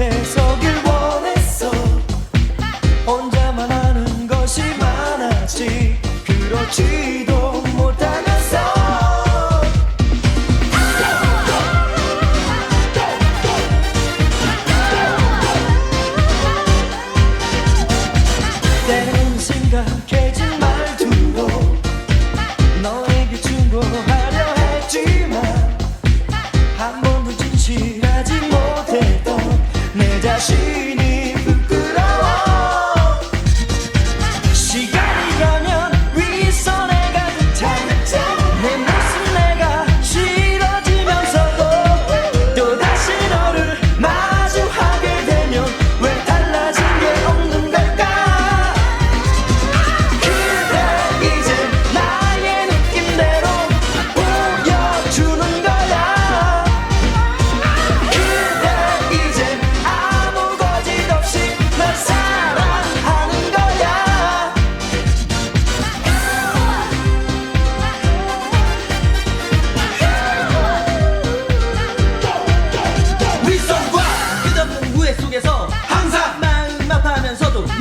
회석을 원했어. 혼자만 아는 것이 많았지. 그렇지도 못하면서. 때는 생각해.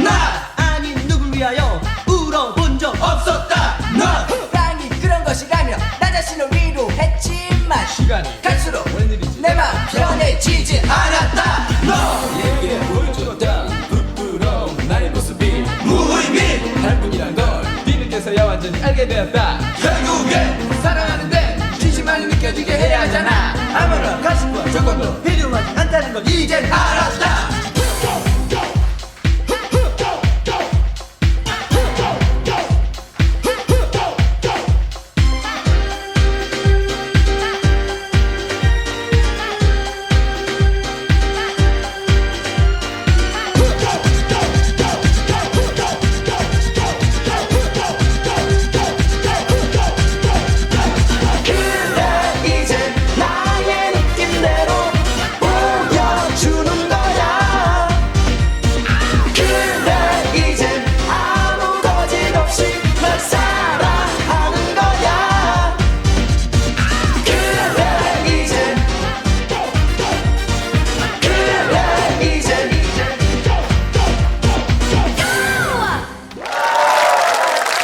나 아닌 누굴 위하여 울어본 적 없었다. 나 호랑이 그런 것이라며 나 자신을 위로했지만 시간이 갈수록 웬일이지? 내 맘 변해지지 않았다. 너에게 보여줬던 부끄러운 나의 모습이 무의미. 할 뿐이란 걸 뒤늦게서야 완전히 알게 되었다. 결국엔 사랑하는데 진심만 느껴지게 해야 하잖아. 아무런